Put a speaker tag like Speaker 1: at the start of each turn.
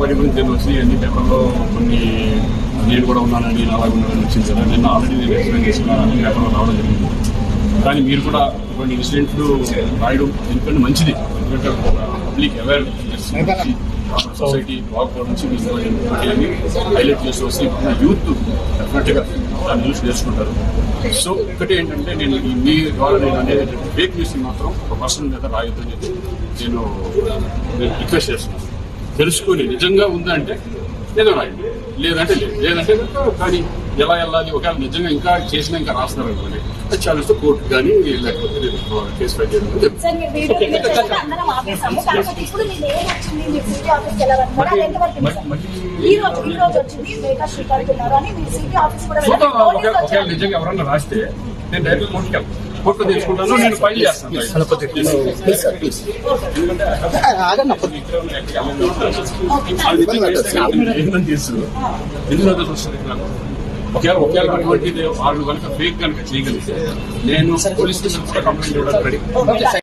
Speaker 1: పది గురించి నేను వచ్చి అన్ని పేపర్లో కొన్ని నేను కూడా ఉన్నానని అలాగే ఉన్నానని వచ్చింది సార్ నిన్న ఆల్రెడీ నేను ఎక్స్ప్లెయిన్ చేసిన అన్ని పేపర్లో రావడం జరిగింది కానీ మీరు కూడా కొన్ని ఇన్సిడెంట్లు రాయడం ఎందుకంటే మంచిది ఎందుకంటే పబ్లిక్ అవేర్ సొసైటీ బాగుపడడం నుంచి మీరు హైలైట్ చేసి వస్తే యూత్ డెఫినెట్గా దాని న్యూస్ నేర్చుకుంటారు సో ఒకటి ఏంటంటే నేను మీ ద్వారా నేను అనేది ఫేక్ న్యూస్ మాత్రం ఒక పర్సన్ మీద రాయొద్దు అనేది నేను నేను రిక్వెస్ట్ చేస్తున్నాను. తెలుసుకొని నిజంగా ఉందంటే ఏదో రాయండి. లేదంటే లేదు. లేదంటే కానీ ఎలా వెళ్ళాలి? ఒకవేళ నిజంగా ఇంకా చేసినా ఇంకా రాస్తున్నారు అనుకోండి అది చాలా కోర్టు కానీ లేకపోతే కేసు ఫైల్ చేయడం. ఒకవేళ. నిజంగా ఎవరన్నా రాస్తే నేను డైరెక్ట్ కోర్టుకి వెళ్తాను. కోర్టులో తీసుకుంటాను నేను ఫైల్ చేస్తాను. ఏంటని తెలుసు ఎందుకంటే వస్తుంది నాకు ఒకవేళ ఒకవేళ అటువంటిది వాళ్ళు కనుక ఫేక్ కనుక చేయగలిగితే నేను పోలీస్ స్టేషన్ కంప్లైంట్ ఇవ్వడానికి రెడీ